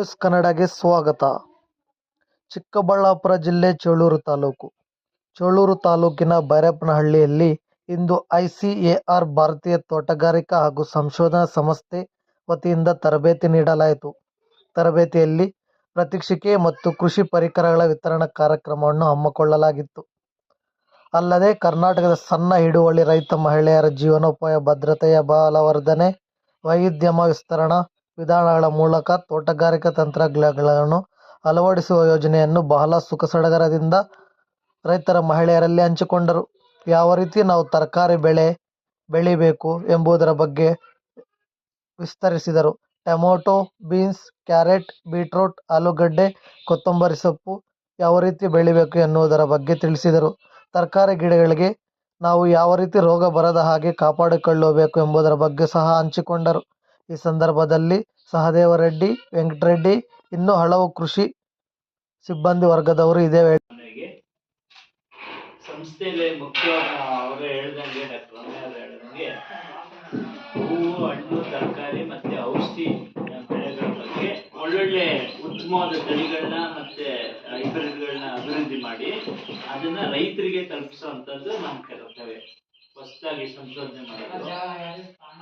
News ಕನ್ನಡಗೆ ಸ್ವಾಗತ. ಚಿಕ್ಕಬಳ್ಳಾಪುರ ಜಿಲ್ಲೆ ಚೇಳೂರು ತಾಲೂಕು. ಚೇಳೂರು ತಾಲೂಕಿನ ಬೈರಪ್ಪನಹಳ್ಳಿಯಲ್ಲಿ ಇಂದು ಐಸಿಎಆರ್ ಭಾರತೀಯ ತೋಟಗಾರಿಕಾ ಹಾಗೂ ಸಂಶೋಧನಾ ಸಂಸ್ಥೆ ವತಿಯಿಂದ ತರಬೇತಿ ನೀಡಲಾಯಿತು. ತರಬೇತಿಯಲ್ಲಿ ಪ್ರತಿಕ್ಷಿಕೆ ಮತ್ತು ಕೃಷಿ ಪರಿಕರಗಳ ವಿತರಣಾ ಕಾರ್ಯಕ್ರಮವನ್ನು ಹಮ್ಮಿಕೊಳ್ಳಲಾಗಿತ್ತು. ಅಲ್ಲದೆ ಕರ್ನಾಟಕದ ಸಣ್ಣ ಹಿಡುವಳಿ ರೈತ ಮಹಿಳೆಯರ ಜೀವನೋಪಾಯ, ಭದ್ರತೆಯ ಬಲವರ್ಧನೆ ವೈವಿಧ್ಯಮ ವಿಸ್ತರಣಾ ವಿಧಾನಗಳ ಮೂಲಕ ತೋಟಗಾರಿಕಾ ತಂತ್ರಜ್ಞಾನಗಳನ್ನು ಅಳವಡಿಸುವ ಯೋಜನೆಯನ್ನು ಬಹಳ ಸುಖಸಡಗರದಿಂದ ರೈತರ ಮಹಿಳೆಯರಲ್ಲಿ ಹಂಚಿಕೊಂಡರು. ಯಾವ ರೀತಿ ನಾವು ತರಕಾರಿ ಬೆಳೆ ಬೆಳಿಬೇಕು ಎಂಬುದರ ಬಗ್ಗೆ ವಿಸ್ತರಿಸಿದರು. ಟೊಮೊಟೊ, ಬೀನ್ಸ್, ಕ್ಯಾರೆಟ್, ಬೀಟ್ರೂಟ್, ಆಲೂಗಡ್ಡೆ, ಕೊತ್ತಂಬರಿ ಸೊಪ್ಪು ಯಾವ ರೀತಿ ಬೆಳಿಬೇಕು ಎನ್ನುವುದರ ಬಗ್ಗೆ ತಿಳಿಸಿದರು. ತರಕಾರಿ ಗಿಡಗಳಿಗೆ ನಾವು ಯಾವ ರೀತಿ ರೋಗ ಬರದ ಹಾಗೆ ಕಾಪಾಡಿಕೊಳ್ಳಬೇಕು ಎಂಬುದರ ಬಗ್ಗೆ ಸಹ ಹಂಚಿಕೊಂಡರು. ಈ ಸಂದರ್ಭದಲ್ಲಿ ಸಹದೇವ ರೆಡ್ಡಿ ವೆಂಕಟರೆಡ್ಡಿ, ಇನ್ನೂ ಹಲವು ಕೃಷಿ ಸಿಬ್ಬಂದಿ ವರ್ಗದವರು ಇದೇ ವೇಳೆ ಸಂಸ್ಥೆಯಲ್ಲಿ ತರಕಾರಿ ಮತ್ತೆ ಔಷಧಿ ಒಳ್ಳೊಳ್ಳೆ ಉತ್ತಮವಾದ ತಳಿಗಳನ್ನ ಮತ್ತೆ ಹೈಬ್ರಿಡ್ಗಳನ್ನ ಅಭಿವೃದ್ಧಿ ಮಾಡಿ ಅದನ್ನ ರೈತರಿಗೆ ತಲುಪಿಸುವಂತದ್ದು ನಮ್ಮ ಕರ್ತವ್ಯ. ಹೊಸದಾಗಿ ಸಂಶೋಧನೆ ಮಾಡೋದು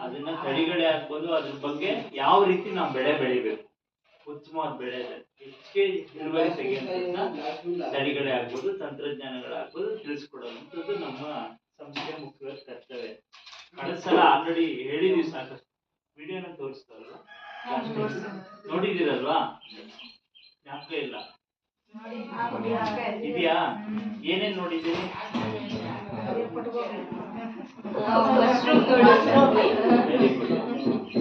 ಅದನ್ನ ತಡೆಗಡೆ ಆಗ್ಬೋದು ಅದ್ರ ಬಗ್ಗೆ ಯಾವ ರೀತಿ ನಾವು ಬೆಳೆ ಬೆಳಿಬೇಕು ಉತ್ತಮವಾದ ಬೆಳೆ ಹೆಚ್ಚಿಗೆ ಇಳುವರಿ ತೆಗೆಯುವಂತ ತಡೆಗಡೆ ಆಗ್ಬೋದು ತಂತ್ರಜ್ಞಾನಗಳಾಗ್ಬೋದು ತಿಳಿಸ್ಕೊಡುವಂಥದ್ದು ನಮ್ಮ ಸಂಸ್ಥೆಯ ಮುಖ್ಯ ಕರ್ತವ್ಯ ಕಳೆದ ಸಲ ಆಲ್ರೆಡಿ ಹೇಳಿದೀವಿ ಸಾಕಷ್ಟು ವಿಡಿಯೋನ ತೋರಿಸ್ತಾರಲ್ಲ ನೋಡಿದಿರಲ್ವಾ ಜ್ಞಾಪಕ ಇಲ್ಲ ಇದೆಯಾ ಏನೇನ್ ನೋಡಿದ್ದೀರಿ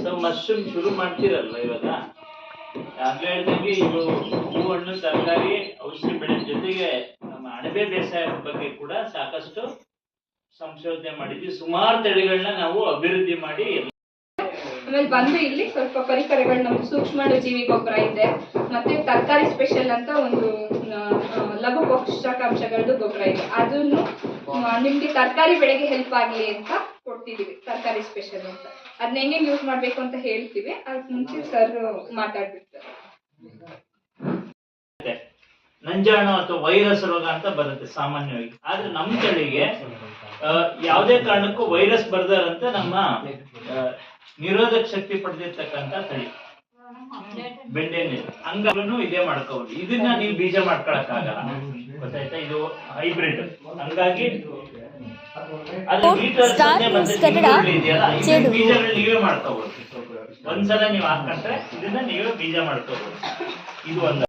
ಸೊ ಮಶ್ರೂಮ್ ಶುರು ಮಾಡ್ತೀರಲ್ವಾ ಇವಾಗ? ಆಗ್ಲೇ ಹೇಳ್ತೀವಿ ಇದು ಹೂ ಹಣ್ಣು ತರಕಾರಿ ಔಷಧಿ ಬೆಳೆ ಜೊತೆಗೆ ನಮ್ಮ ಅಣಬೆ ಬೇಸಾಯದ ಬಗ್ಗೆ ಕೂಡ ಸಾಕಷ್ಟು ಸಂಶೋಧನೆ ಮಾಡಿದ್ವಿ. ಸುಮಾರು ತಳಿಗಳನ್ನ ನಾವು ಅಭಿವೃದ್ಧಿ ಮಾಡಿ ಆಮೇಲೆ ಬಂದು ಇಲ್ಲಿ ಸ್ವಲ್ಪ ಪರಿಕರಗಳು ನಮ್ಗೆ ಸೂಕ್ಷ್ಮ ಜೀವಿ ಗೊಬ್ಬರ ಇದೆ. ಮತ್ತೆ ತರಕಾರಿ ಸ್ಪೆಷಲ್ ಅಂತ ಒಂದು ಲಘು ಪೋಷಕಾಂಶಗಳದ್ದು ಗೊಬ್ಬರ ಇದೆ. ಅದನ್ನು ನಿಮ್ಗೆ ತರಕಾರಿ ಬೆಳೆಗೆ ಹೆಲ್ಪ್ ಆಗ್ಲಿ ಅಂತ ಕೊಡ್ತಿದೀವಿ ತರಕಾರಿ ಸ್ಪೆಷಲ್ ಅಂತ. ಅದನ್ನ ಹೆಂಗೆ ಯೂಸ್ ಮಾಡ್ಬೇಕು ಅಂತ ಹೇಳ್ತೀವಿ ಅದಕ್ಕೆ ಮುಂಚೆ ಸರ್ ಮಾತಾಡ್ಬಿಡ್ತಾರೆ ನಂಜಾಣು ಅಥವಾ ವೈರಸ್ ರೋಗ ಅಂತ ಬರುತ್ತೆ ಸಾಮಾನ್ಯವಾಗಿ. ಆದ್ರೆ ನಮ್ ತಳಿಗೆ ಆ, ಯಾವುದೇ ಕಾರಣಕ್ಕೂ ವೈರಸ್ ಬರ್ದಾರಂತ ನಮ್ಮ ನಿರೋಧಕ ಶಕ್ತಿ ಪಡೆದಿರ್ತಕ್ಕಂತ ತಳಿ. ಬೆಂಡೆಣ್ಣೆ ಹಂಗಾಗ್ಲೂ ಇದೇ ಮಾಡ್ಕೋಬಹುದು ಇದನ್ನ ನೀವು ಬೀಜ ಮಾಡ್ಕೊಳಕ್ ಆಗಲ್ಲ ಗೊತ್ತಾಯ್ತಾ? ಇದು ಹೈಬ್ರಿಡ್. ಹಂಗಾಗಿ. ಬೀಜಗಳು ನೀವೇ ಮಾಡ್ಕೋಬಹುದು ಒಂದ್ಸಲ ನೀವು ಹಾಕೊಂಡ್ರೆ ಇದನ್ನ ನೀವೇ ಬೀಜ ಮಾಡ್ಕೋಬಹುದು ಇದು ಒಂದು.